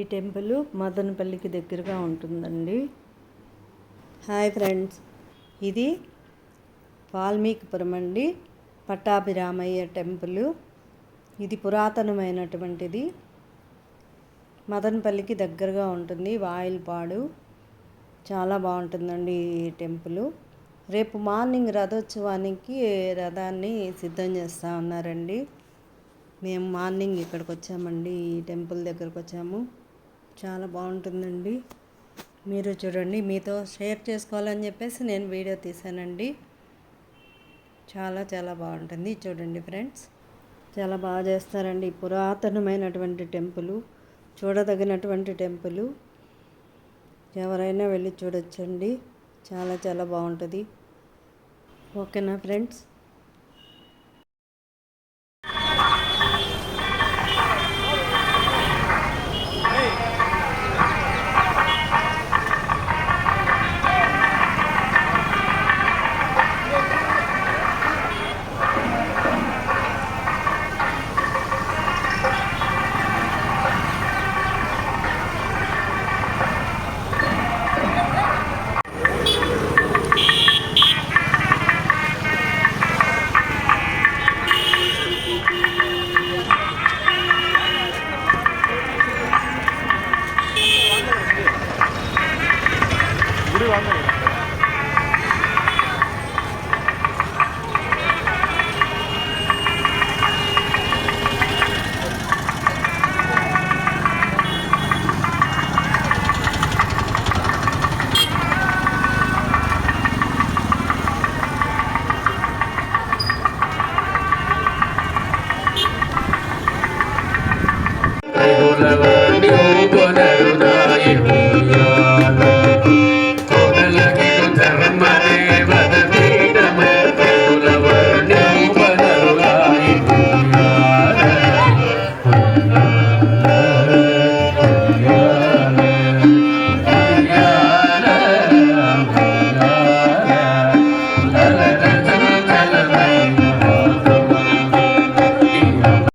ఈ టెంపుల్ మదనపల్లికి దగ్గరగా ఉంటుందండి. Hi friends. ఇది వాల్మీకిపురం అండి. పట్టాభిరామయ్య టెంపుల్. ఇది పురాతనమైనటువంటిది. మదనపల్లికి దగ్గరగా ఉంటుంది. వాయిల్పాడు. చాలా బాగుంటుందండి ఈ టెంపుల్. రేపు మార్నింగ్ రథోత్సవానికి రథాన్ని సిద్ధం చేస్తూ ఉన్నారండి. మేము మార్నింగ్ ఇక్కడికి వచ్చామండి. ఈ టెంపుల్ దగ్గరకు వచ్చాము. చాలా బాగుంటుందండి. మీరు చూడండి మీతో షేర్ చేసుకోవాలని చెప్పేసి నేను వీడియో తీశానండి చాలా చాలా బాగుంటుంది. చూడండి ఫ్రెండ్స్ చాలా బాగా చేస్తారండి. పురాతనమైనటువంటి టెంపుల్ చూడదగినటువంటి టెంపుల్. ఎవరైనా వెళ్ళి చూడొచ్చండి. చాలా చాలా బాగుంటుంది. ఓకేనా ఫ్రెండ్స్? 三个